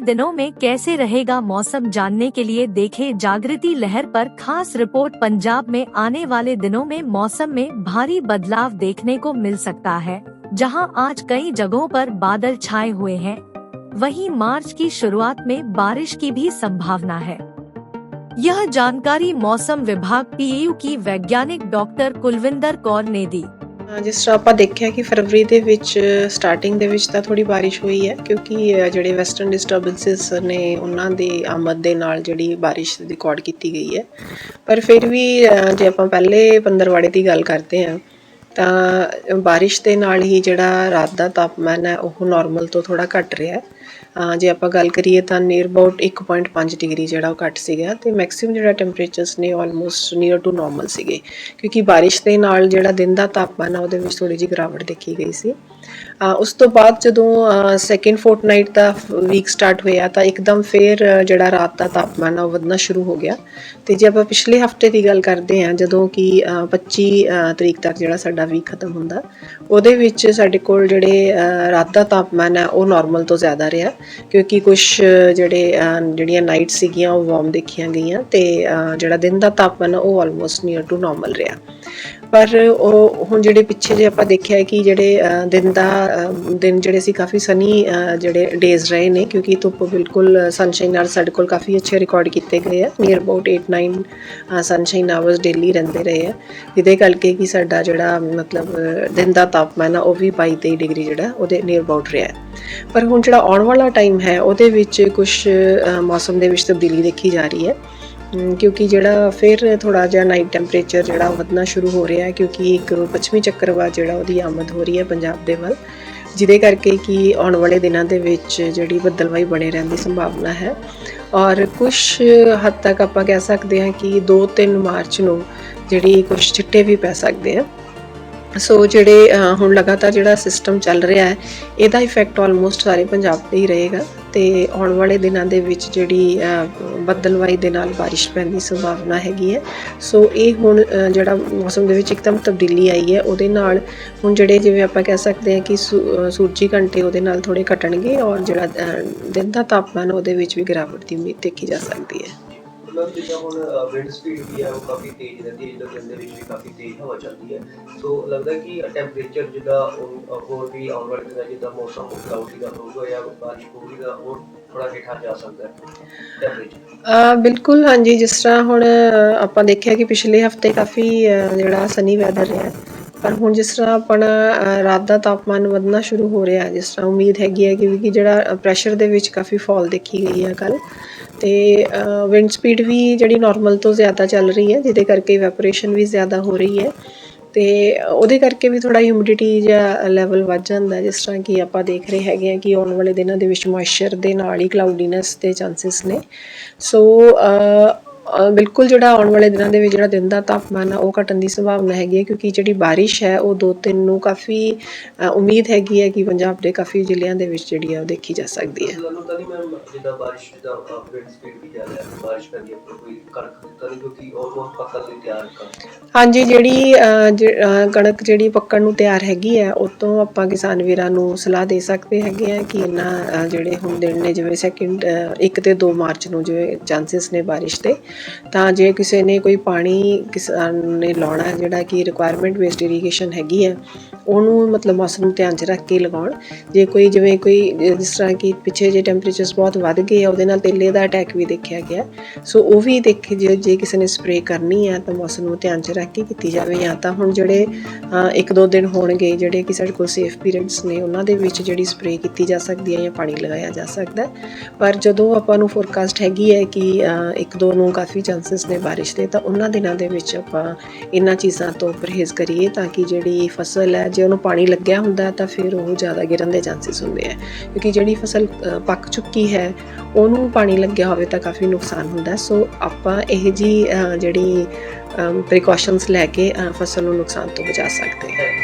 दिनों में कैसे रहेगा मौसम जानने के लिए देखें जागृति लहर पर खास रिपोर्ट पंजाब में आने वाले दिनों में मौसम में भारी बदलाव देखने को मिल सकता है, जहाँ आज कई जगहों पर बादल छाए हुए हैं। वहीं मार्च की शुरुआत में बारिश की भी संभावना है। यह जानकारी मौसम विभाग पीयू की वैज्ञानिक डॉक्टर कुलविंदर कौर ने दी। ਜਿਸ ਤਰ੍ਹਾਂ ਆਪਾਂ ਦੇਖਿਆ ਕਿ ਫਰਵਰੀ ਦੇ ਵਿੱਚ ਸਟਾਰਟਿੰਗ ਦੇ ਵਿੱਚ ਤਾਂ ਥੋੜੀ ਬਾਰਿਸ਼ ਹੋਈ ਹੈ, ਕਿਉਂਕਿ ਜਿਹੜੇ ਵੈਸਟਰਨ ਡਿਸਟਰਬੈਂਸਸ ਨੇ ਉਹਨਾਂ ਦੀ ਆਮਦ ਦੇ ਨਾਲ ਜਿਹੜੀ ਬਾਰਿਸ਼ ਰਿਕਾਰਡ ਕੀਤੀ ਗਈ ਹੈ। ਪਰ ਫਿਰ ਵੀ ਜੇ ਆਪਾਂ ਪਹਿਲੇ ਪੰਦਰਵਾੜੇ ਦੀ ਗੱਲ ਕਰਦੇ ਹਾਂ ਤਾਂ ਬਾਰਿਸ਼ ਦੇ ਨਾਲ ਹੀ ਜਿਹੜਾ ਰਾਤ ਦਾ ਤਾਪਮਾਨ ਹੈ, ਉਹ ਨਾਰਮਲ ਤੋਂ ਥੋੜਾ ਘਟ ਰਿਹਾ ਹੈ। ਜੇ ਆਪਾਂ ਗੱਲ ਕਰੀਏ ਤਾਂ ਨੀਅਰ ਅਬਾਊਟ 1.5 ਡਿਗਰੀ ਜਿਹੜਾ ਉਹ ਘੱਟ ਸੀਗਾ ਤੇ ਮੈਕਸਿਮਮ ਜਿਹੜਾ ਟੈਂਪਰੇਚਰਸ ਨੇ ਆਲਮੋਸਟ ਨੀਅਰ ਟੂ ਨਾਰਮਲ ਸੀਗੇ। ਕਿਉਂਕਿ ਬਾਰਿਸ਼ ਦੇ ਨਾਲ ਜਿਹੜਾ ਦਿਨ ਦਾ ਤਾਪਮਾਨ ਆ, ਉਹਦੇ ਵਿੱਚ ਥੋੜੀ ਜਿਹੀ ਗਿਰਾਵਟ ਦੇਖੀ ਗਈ ਸੀ। ਉਸ ਤੋਂ ਬਾਅਦ ਜਦੋਂ ਸੈਕਿੰਡ ਫੋਰਟਨਾਈਟ ਦਾ ਵੀਕ ਸਟਾਰਟ ਹੋਇਆ ਤਾਂ ਇੱਕਦਮ ਫੇਰ ਜਿਹੜਾ ਰਾਤ ਦਾ ਤਾਪਮਾਨ ਆ ਉਹ ਵਧਣਾ ਸ਼ੁਰੂ ਹੋ ਗਿਆ। ਤੇ ਜੇ ਆਪਾਂ ਪਿਛਲੇ ਹਫ਼ਤੇ ਦੀ ਗੱਲ ਕਰਦੇ ਹਾਂ ਜਦੋਂ ਕਿ ਅ, 25 ਤਰੀਕ ਤੱਕ ਜਿਹੜਾ ਸਾਡਾ ਵੀਕ ਖਤਮ ਹੁੰਦਾ ਉਹਦੇ ਵਿੱਚ ਸਾਡੇ ਕੋਲ ਜਿਹੜੇ ਰਾਤ ਦਾ ਤਾਪਮਾਨ ਹੈ ਉਹ ਨਾਰਮਲ ਤੋਂ ਜ਼ਿਆਦਾ ਰਿਹਾ। ਕਿਉਂਕਿ ਕੁਝ ਜਿਹੜੇ ਜਿਹੜੀਆਂ ਨਾਈਟ ਸੀਗੀਆਂ ਉਹ ਵਾਰਮ ਦੇਖੀਆਂ ਗਈਆਂ ਤੇ ਜਿਹੜਾ ਦਿਨ ਦਾ ਤਾਪਮਾਨ ਉਹ ਆਲਮੋਸਟ ਨੀਅਰ ਟੂ ਨਾਰਮਲ ਰਿਹਾ। ਪਰ ਉਹ ਹੁਣ ਜਿਹੜੇ ਪਿੱਛੇ ਜੇ ਆਪਾਂ ਦੇਖਿਆ ਕਿ ਜਿਹੜੇ ਦਿਨ ਦਾ ਦਿਨ ਜਿਹੜੇ ਸੀ ਕਾਫੀ ਸਨੀ ਜਿਹੜੇ ਡੇਜ਼ ਰਹੇ ਨੇ, ਕਿਉਂਕਿ ਧੁੱਪ ਬਿਲਕੁਲ ਸਨਸ਼ਾਈਨ ਨਾਲ ਸਾਡੇ ਕੋਲ ਕਾਫੀ ਅੱਛੇ ਰਿਕਾਰਡ ਕੀਤੇ ਗਏ ਆ। Near about 8-9 sunshine hours daily ਰਹਿੰਦੇ ਰਹੇ ਆ। ਜਿਹਦੇ ਕਰਕੇ ਕਿ ਸਾਡਾ ਜਿਹੜਾ, ਮਤਲਬ ਦਿਨ ਦਾ ਤਾਪਮਾਨ ਆ, ਉਹ ਵੀ 22-23 ਡਿਗਰੀ ਜਿਹੜਾ, ਉਹਦੇ ਨੀਅਰ ਅਬਾਊਟ ਰਿਹਾ ਪਰ ਹੁਣ ਜਿਹੜਾ ਆਉਣ ਵਾਲਾ ਟਾਈਮ ਹੈ, ਉਹਦੇ ਵਿੱਚ ਕੁਝ ਮੌਸਮ ਦੇ ਵਿੱਚ ਤਬਦੀਲੀ ਦੇਖੀ ਜਾ ਰਹੀ ਹੈ। ਕਿਉਂਕਿ ਜਿਹੜਾ ਫਿਰ ਥੋੜਾ ਜਿਹਾ ਨਾਈਟ ਟੈਂਪਰੇਚਰ ਜਿਹੜਾ ਉਹ ਵਧਣਾ ਸ਼ੁਰੂ ਹੋ ਰਿਹਾ ਹੈ, ਕਿਉਂਕਿ ਇੱਕ ਪੱਛਮੀ ਚੱਕਰਵਾਤ ਜਿਹੜਾ ਉਹਦੀ ਆਮਦ ਹੋ ਰਹੀ ਹੈ ਪੰਜਾਬ ਦੇ ਵੱਲ, ਜਿਹਦੇ ਕਰਕੇ ਕਿ ਆਉਣ ਵਾਲੇ ਦਿਨਾਂ ਦੇ ਵਿੱਚ ਜਿਹੜੀ ਬੱਦਲਵਾਈ ਬਣੇ ਰਹਿਣ ਦੀ ਸੰਭਾਵਨਾ ਹੈ। ਔਰ ਕੁਝ ਹੱਦ ਤੱਕ ਆਪਾਂ ਕਹਿ ਸਕਦੇ ਹਾਂ ਕਿ 2-3 ਮਾਰਚ ਨੂੰ ਜਿਹੜੀ ਕੁਝ ਛਿੱਟੇ ਵੀ ਪੈ ਸਕਦੇ ਆ। ਸੋ ਜਿਹੜੇ ਹੁਣ ਲਗਾਤਾਰ ਜਿਹੜਾ ਸਿਸਟਮ ਚੱਲ ਰਿਹਾ ਹੈ ਇਹਦਾ ਇਫੈਕਟ ਆਲਮੋਸਟ ਸਾਰੇ ਪੰਜਾਬ ਤੇ ਹੀ ਰਹੇਗਾ ਤੇ ਆਉਣ ਵਾਲੇ ਦਿਨਾਂ ਦੇ ਵਿੱਚ ਜਿਹੜੀ ਅ, ਬੱਦਲਵਾਈ ਦੇ ਨਾਲ ਬਾਰਿਸ਼ ਪੈਣ ਦੀ ਸੰਭਾਵਨਾ ਹੈਗੀ ਹੈ। ਸੋ ਇਹ ਹੁਣ ਜਿਹੜਾ ਮੌਸਮ ਦੇ ਵਿੱਚ ਇੱਕਦਮ ਤਬਦੀਲੀ ਆਈ ਹੈ ਉਹਦੇ ਨਾਲ ਹੁਣ ਜਿਹੜੇ ਜਿਵੇਂ ਆਪਾਂ ਕਹਿ ਸਕਦੇ ਹਾਂ ਕਿ ਸੂ- ਸੂਰਜੀ ਘੰਟੇ ਉਹਦੇ ਨਾਲ ਥੋੜੇ ਘਟਣਗੇ ਔਰ ਜਿਹੜਾ ਦਿਨ ਦਾ ਤਾਪਮਾਨ ਉਹਦੇ ਵਿੱਚ ਵੀ ਗਿਰਾਵਟ ਦੀ ਉਮੀਦ ਦੇਖੀ ਜਾ ਸਕਦੀ ਹੈ। ਮਤਲਬ ਜਿੱਦਾਂ ਹੁਣ ਵਿੰਡ ਸਪੀਡ ਵੀ ਹੈ, ਉਹ ਕਾਫੀ ਤੇਜ਼ ਰਹਿੰਦੀ ਹੈ, ਜਿੱਦਾਂ ਦਿਨ ਦੇ ਵਿੱਚ ਵੀ ਕਾਫੀ ਤੇਜ਼ ਹਵਾ ਚੱਲਦੀ ਹੈ। ਸੋ ਲੱਗਦਾ ਕਿ ਟੈਂਪਰੇਚਰ ਜਿੱਦਾਂ ਉਹ- ਹੋਰ ਵੀ ਆਉਣ ਵਾਲੇ ਦਿਨਾਂ ਜਿੱਦਾਂ ਮੌਸਮ ਕਲਾਉਡੀ ਦਾ ਹੋਊਗਾ ਜਾਂ ਬਾਰਿਸ਼ ਹੋਊਗੀ ਤਾਂ ਹੋਰ ਥੋੜਾ ਹੇਠਾਂ ਜਾ ਸਕਦਾ ਹੈ ਟੈਂਪਰੇਚਰ ਬਿਲਕੁਲ, ਹਾਂਜੀ, ਜਿਸ ਤਰ੍ਹਾਂ ਹੁਣ ਆਪਾਂ ਦੇਖਿਆ ਕਿ ਪਿਛਲੇ ਹਫ਼ਤੇ ਕਾਫੀ ਜਿਹੜਾ ਸਨੀ ਵੈਦਰ ਰਿਹਾ ਪਰ ਹੁਣ ਜਿਸ ਤਰ੍ਹਾਂ ਆਪਣਾ ਰਾਤ ਦਾ ਤਾਪਮਾਨ ਵਧਣਾ ਸ਼ੁਰੂ ਹੋ ਰਿਹਾ, ਜਿਸ ਤਰ੍ਹਾਂ ਉਮੀਦ ਹੈਗੀ ਹੈ ਕਿ ਕਿ ਜਿਹੜਾ ਪ੍ਰੈਸ਼ਰ ਦੇ ਵਿੱਚ ਕਾਫੀ ਫਾਲ ਦੇਖੀ ਗਈ ਹੈ ਕੱਲ ਤੇ ਵਿੰਡ ਸਪੀਡ ਵੀ ਜਿਹੜੀ ਨਾਰਮਲ ਤੋਂ ਜ਼ਿਆਦਾ ਚੱਲ ਰਹੀ ਹੈ, ਜਿਹਦੇ ਕਰਕੇ ਇਵੈਪੋਰੇਸ਼ਨ ਵੀ ਜ਼ਿਆਦਾ ਹੋ ਰਹੀ ਹੈ। ਤੇ, ਉਹਦੇ ਕਰਕੇ ਵੀ ਥੋੜਾ ਹਿਊਮਿਡਿਟੀ ਜਾਂ ਲੈਵਲ ਵੱਧ ਜਾਂਦਾ ਜਿਸ ਤਰ੍ਹਾਂ ਕਿ ਆਪਾਂ ਦੇਖ ਰਹੇ ਹੈਗੇ ਆ ਕਿ ਆਉਣ ਵਾਲੇ ਦਿਨਾਂ ਦੇ ਵਿੱਚ ਮੋਇਸਚਰ ਦੇ ਨਾਲ ਹੀ ਕਲਾਉਡੀਨੈਸ ਦੇ ਚਾਂਸਸ ਨੇ। ਸੋ ਬਿਲਕੁਲ ਜਿਹੜਾ ਆਉਣ ਵਾਲੇ ਦਿਨਾਂ ਦੇ ਵਿੱਚ ਜਿਹੜਾ ਦਿਨ ਦਾ ਤਾਪਮਾਨ ਆ ਉਹ ਘਟਣ ਦੀ ਸੰਭਾਵਨਾ ਹੈਗੀ ਹੈ ਕਿਉਂਕਿ ਜਿਹੜੀ ਬਾਰਿਸ਼ ਹੈ ਉਹ ਦੋ ਤਿੰਨ ਨੂੰ ਕਾਫੀ ਉਮੀਦ ਹੈਗੀ ਹੈ ਕਿ ਪੰਜਾਬ ਦੇ ਕਾਫੀ ਜ਼ਿਲ੍ਹਿਆਂ ਦੇ ਵਿੱਚ ਜਿਹੜੀ ਆ ਉਹ ਦੇਖੀ ਜਾ ਸਕਦੀ ਹੈ। ਜਿੱਦਾਂ ਬਾਰਿਸ਼ ਵੀ ਬਾਰਿਸ਼ ਕੋਈ ਕਣਕ ਤਾਂ ਕਿਉਂਕਿ ਆਲਮੋਸਟ ਲਈ ਤਿਆਰ ਹਾਂਜੀ ਜਿਹੜੀ ਕਣਕ ਜਿਹੜੀ ਪੱਕਣ ਨੂੰ ਤਿਆਰ ਹੈਗੀ ਹੈ ਉਹ ਤੋਂ ਆਪਾਂ ਕਿਸਾਨ ਵੀਰਾਂ ਨੂੰ ਸਲਾਹ ਦੇ ਸਕਦੇ ਹੈਗੇ ਆ ਕਿ ਇਹਨਾਂ ਜਿਹੜੇ ਹੁਣ ਦਿਨ ਨੇ ਜਿਵੇਂ ਸੈਕਿੰਡ 1 ਤੇ 2 ਮਾਰਚ ਨੂੰ ਜਿਵੇਂ ਚਾਂਸਸ ਨੇ ਬਾਰਿਸ਼ ਦੇ ਤਾਂ ਜੇ ਕਿਸੇ ਨੇ ਕੋਈ ਪਾਣੀ ਕਿਸਾਨ ਨੇ ਲਾਉਣਾ ਜਿਹੜਾ ਕਿ ਰਿਕੁਆਇਰਮੈਂਟ ਬੇਸਡ ਇਰੀਗੇਸ਼ਨ ਹੈਗੀ ਹੈ ਉਹਨੂੰ ਮਤਲਬ ਮੌਸਮ ਨੂੰ ਧਿਆਨ 'ਚ ਰੱਖ ਕੇ ਲਗਾਉਣ। ਜੇ ਕੋਈ ਜਿਵੇਂ ਕੋਈ, ਜਿਸ ਤਰ੍ਹਾਂ ਕਿ ਪਿੱਛੇ ਜੇ ਟੈਂਪਰੇਚਰਸ ਬਹੁਤ ਵੱਧ ਗਏ ਆ, ਉਹਦੇ ਨਾਲ ਤੇਲੇ ਦਾ ਅਟੈਕ ਵੀ ਦੇਖਿਆ ਗਿਆ। ਸੋ ਉਹ ਵੀ ਦੇਖੇ ਜੇ ਜੇ ਕਿਸੇ ਨੇ ਸਪਰੇਅ ਕਰਨੀ ਹੈ ਤਾਂ ਮੌਸਮ ਨੂੰ ਧਿਆਨ 'ਚ ਰੱਖ ਕੇ ਕੀਤੀ ਜਾਵੇ। ਜਾਂ ਤਾਂ ਹੁਣ ਜਿਹੜੇ ਇੱਕ ਦੋ ਦਿਨ ਹੋਣਗੇ, ਜਿਹੜੇ ਕਿ ਸਾਡੇ ਕੋਲ ਸੇਫ ਪੀਰੀਅਡਸ ਨੇ, ਉਹਨਾਂ ਦੇ ਵਿੱਚ ਜਿਹੜੀ ਸਪਰੇਅ ਕੀਤੀ ਜਾ ਸਕਦੀ ਹੈ ਜਾਂ ਪਾਣੀ ਲਗਾਇਆ ਜਾ ਸਕਦਾ। ਪਰ ਜਦੋਂ ਆਪਾਂ ਨੂੰ ਫੋਰਕਾਸਟ ਹੈਗੀ ਹੈ ਕਿ ਇੱਕ ਦੋ ਨੂੰ ਕਾਫੀ ਚਾਂਸਸ ਨੇ ਬਾਰਿਸ਼ ਦੇ, ਤਾਂ ਉਹਨਾਂ ਦਿਨਾਂ ਦੇ ਵਿੱਚ ਆਪਾਂ ਇਹਨਾਂ ਚੀਜ਼ਾਂ ਤੋਂ ਪਰਹੇਜ਼ ਕਰੀਏ, ਤਾਂ ਕਿ ਜਿਹੜੀ ਫਸਲ ਹੈ ਜੇ ਉਹਨੂੰ ਪਾਣੀ ਲੱਗਿਆ ਹੁੰਦਾ ਤਾਂ ਫਿਰ ਉਹ ਜ਼ਿਆਦਾ ਗਿਰਨ ਦੇ ਚਾਂਸਸ ਹੁੰਦੇ ਆ। ਕਿਉਂਕਿ ਜਿਹੜੀ ਫਸਲ ਪੱਕ ਚੁੱਕੀ ਹੈ, ਉਹਨੂੰ ਪਾਣੀ ਲੱਗਿਆ ਹੋਵੇ ਤਾਂ ਕਾਫੀ ਨੁਕਸਾਨ ਹੁੰਦਾ। ਸੋ ਆਪਾਂ ਇਹ ਜੀ ਜਿਹੜੀ ਪ੍ਰੀਕਾਸ਼ਨਸ ਲੈ ਕੇ ਫਸਲ ਨੂੰ ਨੁਕਸਾਨ ਤੋਂ ਬਚਾ ਸਕਦੇ ਹਾਂ।